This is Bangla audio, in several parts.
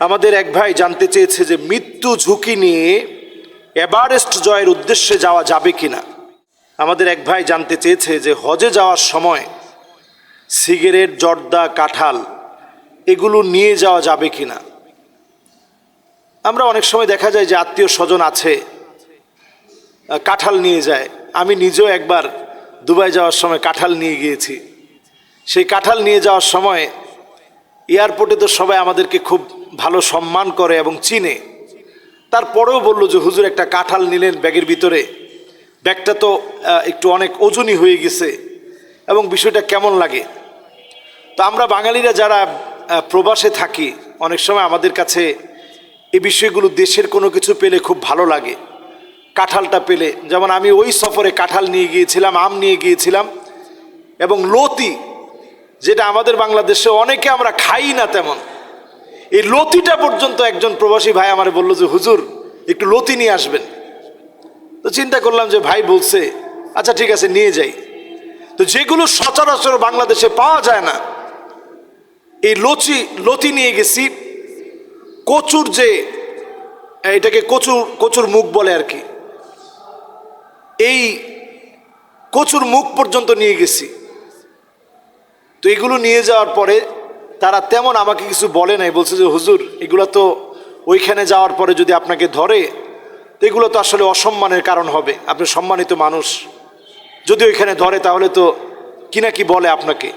আমাদের এক ভাই জানতে চেয়েছে যে মৃত্যু ঝুঁকি নিয়ে এভারেস্ট জয়ের উদ্দেশ্যে যাওয়া যাবে কি না আমাদের এক ভাই জানতে চেয়েছে যে হজে যাওয়ার সময় সিগারেট, জর্দা, কাঁঠাল, এগুলো নিয়ে যাওয়া যাবে কি না আমরা অনেক সময় দেখা যায় যে আত্মীয় স্বজন আছে কাঁঠাল নিয়ে যায়। আমি নিজেও একবার দুবাই যাওয়ার সময় কাঁঠাল নিয়ে গিয়েছি। সেই কাঁঠাল নিয়ে যাওয়ার সময় এয়ারপোর্টে তো সবাই আমাদেরকে খুব ভালো সম্মান করে এবং চিনে। তারপরেও বলল যে, হুজুর, একটা কাঁঠাল নিলেন ব্যাগের ভিতরে। ব্যাগটা তো একটু অনেক ওজনই হয়ে গেছে এবং বিষয়টা কেমন লাগে? তো আমরা বাঙালিরা যারা প্রবাসে থাকি, অনেক সময় আমাদের কাছে এই বিষয়গুলো দেশের কোনো কিছু পেলে খুব ভালো লাগে। কাঁঠালটা পেলে। যেমন আমি ওই সফরে কাঁঠাল নিয়ে গিয়েছিলাম, আম নিয়ে গিয়েছিলাম এবং লতি, যেটা আমাদের বাংলাদেশে অনেকে আমরা খাই না তেমন। এই লতিটা পর্যন্ত একজন প্রবাসী ভাই আমার বলল যে, হুজুর, একটু লতি নিয়ে আসবেন। তো চিন্তা করলাম যে, ভাই বলছে আচ্ছা ঠিক আছে, নিয়ে যাই। তো যেগুলো সচরাচর বাংলাদেশে পাওয়া যায় না, এই লচি, লতি নিয়ে গেছি। কচুর যে, এটাকে কচুর কচুর মুখ বলে আর কি। এই কচুর মুখ পর্যন্ত নিয়ে গেছি। তো এগুলো নিয়ে যাওয়ার পরে তারা তেমন আমাকে কিছু বলে নাই, বলছে যে, হুজুর, এগুলো তো ওইখানে যাওয়ার পরে যদি আপনাকে ধরে এগুলো তো আসলে অসম্মানের কারণ হবে। আপনি সম্মানিত মানুষ। যদি ওইখানে ধরে, তাহলে তো কি না কি বলে আপনাকে?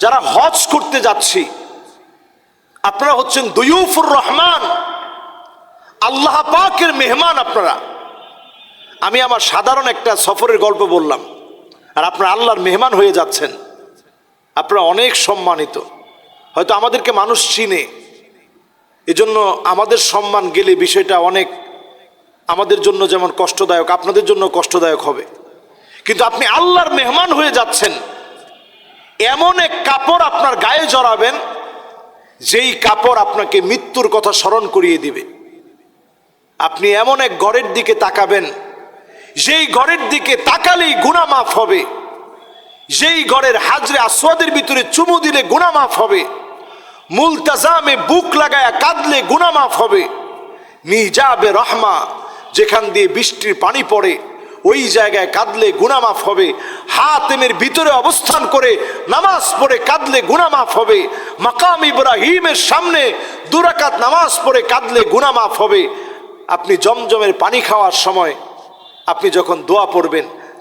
যারা হজ করতে যাচ্ছি, আপনারা হচ্ছেন দয়ুফুর রহমান। আল্লাহ পাকের মেহমান আপনারা। আমি আমার সাধারণ একটা সফরের গল্প বললাম। আর আপনারা আল্লাহর মেহমান হয়ে যাচ্ছেন। আপনারা অনেক সম্মানিত। হয়তো আমাদেরকে মানুষ চিনে। এজন্য আমাদের সম্মান গেলে বিষয়টা অনেক আমাদের জন্য যেমন কষ্টদায়ক, আপনাদের জন্য কষ্টদায়ক হবে। কিন্তু আপনি আল্লাহর মেহমান হয়ে যাচ্ছেন। এমন এক কাপড় আপনার গায়ে জড়াবেন, যেই কাপড় আপনাকে মৃত্যুর কথা স্মরণ করিয়ে দিবে। আপনি এমন এক ঘরের দিকে তাকাবেন, যেই ঘরের দিকে তাকালেই গুণা মাফ হবে। যেই ঘরের হাজরে আসওয়াদের ভিতরে চুমু দিলে গুণা মাফ হবে। মুলতাজামে বুক লাগায়া কাঁদলে গুণা মাফ হবে। নিজাবে রহমা, যেখান দিয়ে বৃষ্টির পানি পড়ে, ওই জায়গায় কাঁদলে গুনামাফ হবে। হাতেমের ভিতরে অবস্থান করে নামাজ পড়ে কাঁদলে গুনামাফ হবে। মাকাম ইব্রাহিমের সামনে দুরাকাত নামাজ পড়ে কাঁদলে গুনামাফ হবে। আপনি জমজমের পানি খাওয়ার সময় আপনি যখন দোয়া পড়বেন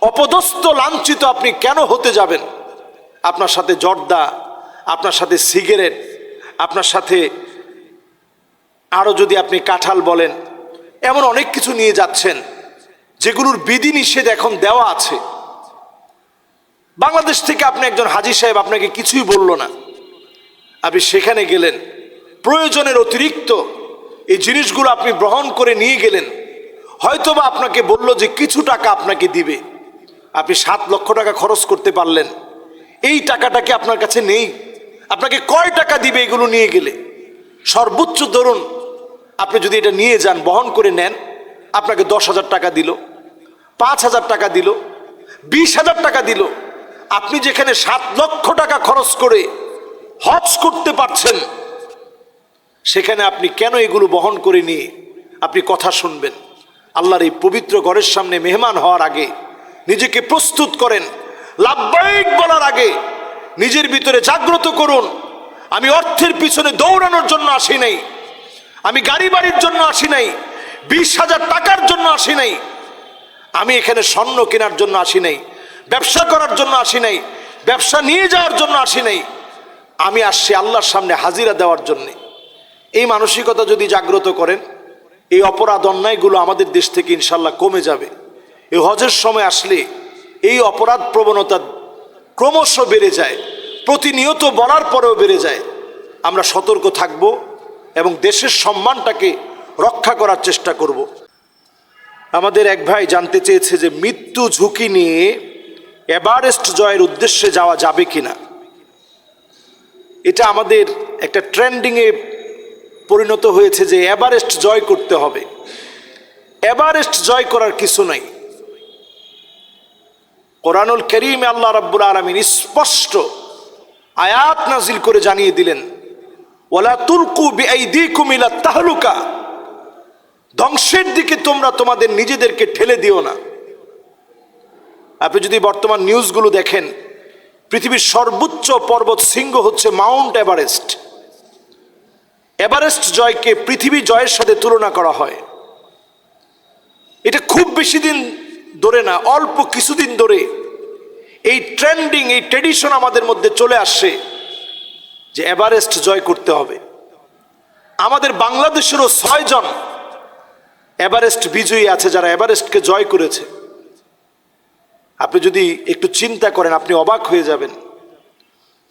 অপদস্থ, লাঞ্ছিত আপনি কেন হতে যাবেন? আপনার সাথে জর্দা, আপনার সাথে সিগারেট, আপনার সাথে আরও যদি আপনি কাঁঠাল বলেন, এমন অনেক কিছু নিয়ে যাচ্ছেন যেগুলোর বিধি নিষেধ এখন দেওয়া আছে। বাংলাদেশ থেকে আপনি একজন হাজি সাহেব আপনাকে কিছুই বলল না। আপনি সেখানে গেলেন, প্রয়োজনের অতিরিক্ত এই জিনিসগুলো আপনি গ্রহণ করে নিয়ে গেলেন। হয়তোবা আপনাকে বলল যে কিছু টাকা আপনাকে দিবে। আপনি সাত লক্ষ টাকা খরচ করতে পারলেন। এই টাকাটা কি আপনার কাছে নেই? আপনাকে কয় টাকা দিবে এগুলো নিয়ে গেলে? সর্বোচ্চ ধরুন, আপনি যদি এটা নিয়ে যান, বহন করে নেন, আপনাকে দশ হাজার টাকা দিল, পাঁচ হাজার টাকা দিল, বিশ হাজার টাকা দিল। আপনি যেখানে সাত লক্ষ টাকা খরচ করে হজ করতে পারছেন, সেখানে আপনি কেন এগুলো বহন করে নিয়ে আপনি কথা শুনবেন? আল্লাহর এই পবিত্র ঘরের সামনে মেহমান হওয়ার আগে নিজেকে প্রস্তুত করেন। লাভবাহিক বলার আগে নিজের ভিতরে জাগ্রত করুন। আমি অর্থের পিছনে দৌড়ানোর জন্য আসি নাই। আমি গাড়ি বাড়ির জন্য আসি নাই। বিশ হাজার টাকার জন্য আসি নাই। আমি এখানে স্বর্ণ কেনার জন্য আসি নাই। ব্যবসা করার জন্য আসি নাই। ব্যবসা নিয়ে যাওয়ার জন্য আসি নাই। আমি আসছি আল্লাহর সামনে হাজিরা দেওয়ার জন্যে। এই মানসিকতা যদি জাগ্রত করেন, এই অপরাধ অন্যায়গুলো আমাদের দেশ থেকে ইনশাল্লাহ কমে যাবে। এই হজের সময় আসলে এই অপরাধ প্রবণতা ক্রমশ বেড়ে যায়, প্রতিনিয়ত বলার পরেও বেড়ে যায়। আমরা সতর্ক থাকব এবং দেশের সম্মানটাকে রক্ষা করার চেষ্টা করব। আমাদের এক ভাই জানতে চেয়েছে যে মৃত্যু ঝুঁকি নিয়ে এভারেস্ট জয়ের উদ্দেশ্যে যাওয়া যাবে কিনা। এটা আমাদের একটা ট্রেন্ডিংয়ে পরিণত হয়েছে যে এভারেস্ট জয় করতে হবে। এভারেস্ট জয় করার কিছু নাই। কোরআনুল করিম আল্লাহ রাব্বুল আলমিন স্পষ্ট আয়াত নাজিল করে জানিয়ে দিলেন ওলা তুলকু বিআইদিকুম ইলা তাহলুকা। ধ্বংসের দিকে তোমরা তোমাদের নিজেদেরকে ঠেলে দিও না। আপনি যদি বর্তমান নিউজগুলো দেখেন, পৃথিবীর সর্বোচ্চ পর্বত শৃঙ্গ হচ্ছে মাউন্ট এভারেস্ট। এভারেস্ট জয়কে পৃথিবী জয়ের সাথে তুলনা করা হয়। এটা খুব বেশি দিন ধরে না, অল্প কিছুদিন ধরে এই ট্রেন্ডিং, এই ট্রেডিশন আমাদের মধ্যে চলে আসছে যে এভারেস্ট জয় করতে হবে। আমাদের বাংলাদেশেরও ছয়জন এভারেস্ট বিজয়ী আছে যারা এভারেস্টকে জয় করেছে। আপনি যদি একটু চিন্তা করেন, আপনি অবাক হয়ে যাবেন।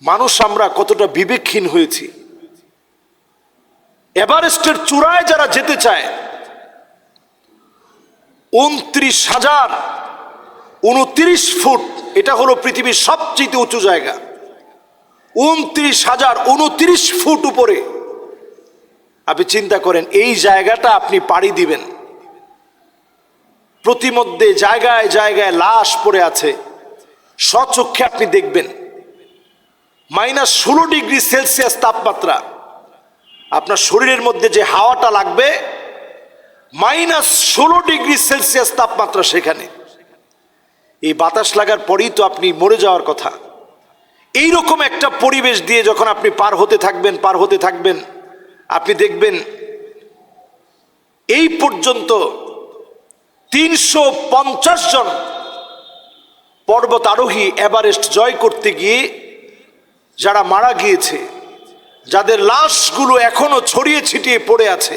মানুষ আমরা কতটা বিবেকহীন হয়েছি। এভারেস্টের চূড়ায় যারা যেতে চায়, উনত্রিশ হাজার উনত্রিশ ফুট, এটা হলো পৃথিবীর সবচেয়ে উঁচু জায়গা। উনত্রিশ হাজার উনত্রিশ ফুট উপরে। আপনি চিন্তা করেন, এই জায়গাটা আপনি পাড়ি দিবেন। প্রতিমধ্যে জায়গায় জায়গায় লাশ পড়ে আছে। স্বচক্ষে আপনি দেখবেন, মাইনাস ষোলো ডিগ্রি সেলসিয়াস তাপমাত্রা। আপনার শরীরের মধ্যে যে হাওয়াটা লাগবে, মাইনাস ষোলো ডিগ্রি সেলসিয়াস তাপমাত্রা সেখানে। এই বাতাস লাগার পরেই তো আপনি মরে যাওয়ার কথা। এই রকম একটা পরিবেশ দিয়ে যখন আপনি পার হতে থাকবেন, পার হতে থাকবেন, আপনি দেখবেন এই পর্যন্ত তিনশো পঞ্চাশ জন পর্বত আরোহী এভারেস্ট জয় করতে গিয়ে যারা মারা গিয়েছে, যাদের লাশগুলো এখনও ছড়িয়ে ছিটিয়ে পড়ে আছে,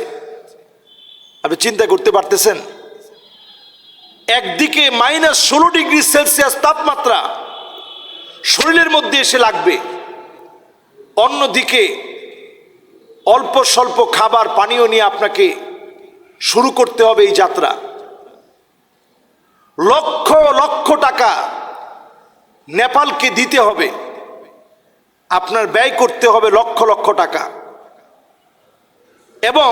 আপনি চিন্তা করতে পারতেছেন? একদিকে মাইনাস ষোলো ডিগ্রি সেলসিয়াস তাপমাত্রা শরীরের মধ্যে এসে লাগবে, অন্যদিকে অল্প স্বল্প খাবার, পানীয় নিয়ে আপনাকে শুরু করতে হবে এই যাত্রা। লক্ষ লক্ষ টাকা নেপালকে দিতে হবে, আপনার ব্যয় করতে হবে লক্ষ লক্ষ টাকা। এবং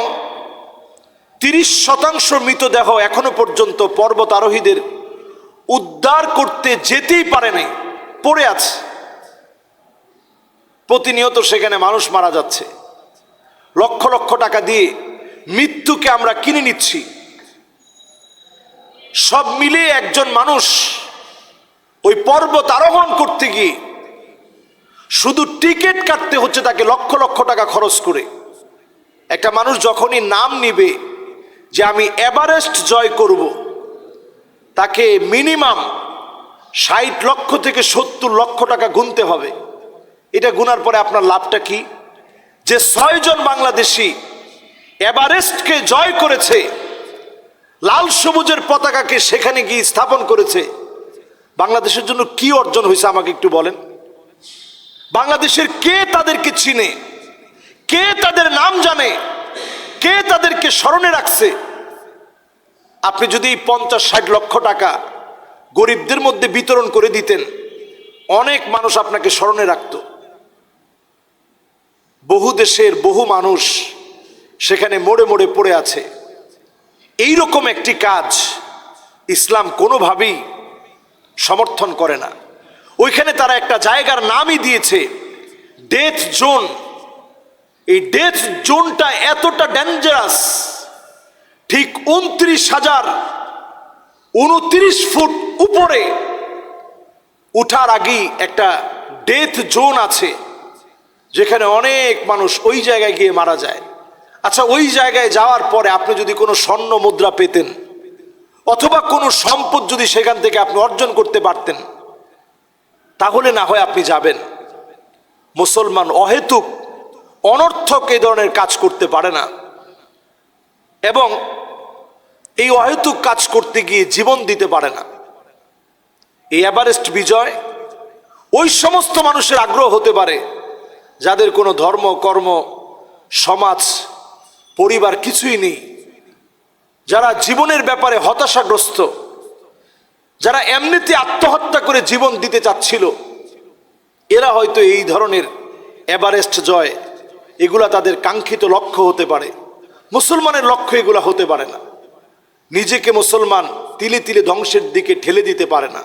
তিরিশ শতাংশ মৃতদেহ এখনও পর্যন্ত পর্বত আরোহীদের উদ্ধার করতে যেতেই পারে নাই, পড়ে আছে। প্রতিনিয়ত সেখানে মানুষ মারা যাচ্ছে। লক্ষ লক্ষ টাকা দিয়ে মৃত্যুকে আমরা কিনে নিচ্ছি। সব মিলিয়ে একজন মানুষ ওই পর্বত আরোহণ করতে গিয়ে শুধু টিকিট কাটতে হচ্ছে তাকে লক্ষ লক্ষ টাকা খরচ করে। একটা মানুষ যখনই নাম নিবে যে আমি এভারেস্ট জয় করব। তাকে মিনিমাম ষাট লক্ষ থেকে সত্তর লক্ষ টাকা গুনতে হবে। এটা গুনার পরে আপনার লাভটা কি? যে ছয়জন বাংলাদেশি এভারেস্টকে জয় করেছে, লাল সবুজের পতাকাকে সেখানে গিয়ে স্থাপন করেছে। বাংলাদেশের জন্য কি অর্জন হয়েছে আমাকে একটু বলেন। বাংলাদেশের কে তাদেরকে চিনে? কে তাদের নাম জানে? কে তাদেরকে স্মরণে রাখছে। আপনি যদি এই পঞ্চাশ, ষাট লক্ষ টাকা গরিবদের মধ্যে বিতরণ করে দিতেন, অনেক মানুষ আপনাকে স্মরণে রাখত। বহু দেশের বহু মানুষ সেখানে মোড়ে মোড়ে পড়ে আছে। এই রকম একটি কাজ ইসলাম কোনোভাবেই সমর্থন করে না। ওইখানে তারা একটা জায়গার নামই দিয়েছে ডেথ জোন এই ডেথ জোনটা এতটা ডেঞ্জারাস ঠিক উনত্রিশ হাজার উনত্রিশ ফুট উপরে উঠার আগেই একটা ডেথ জোন আছে, যেখানে অনেক মানুষ ওই জায়গায় গিয়ে মারা যায়। আচ্ছা ওই জায়গায় যাওয়ার পরে আপনি যদি কোনো স্বর্ণ মুদ্রা পেতেন, অথবা কোনো সম্পদ যদি সেখান থেকে আপনি অর্জন করতে পারতেন, তাহলে না হয় আপনি যাবেন। মুসলমান অহেতুক অনর্থক এই ধরনের কাজ করতে পারে না। এবং এই অহেতুক কাজ করতে গিয়ে জীবন দিতে পারে না। এই এভারেস্ট বিজয় ওই সমস্ত মানুষের আগ্রহ হতে পারে, যাদের কোনো ধর্ম, কর্ম, সমাজ, পরিবার কিছুই নেই। যারা জীবনের ব্যাপারে হতাশাগ্রস্ত, যারা এমনিতে আত্মহত্যা করে জীবন দিতে চাচ্ছিল, এরা হয়তো এই ধরনের এভারেস্ট জয় এগুলা তাদের কাঙ্ক্ষিত লক্ষ্য হতে পারে। মুসলমানের লক্ষ্য এগুলা হতে পারে না। নিজেকে মুসলমান তিলে তিলে ধ্বংসের দিকে ঠেলে দিতে পারে না।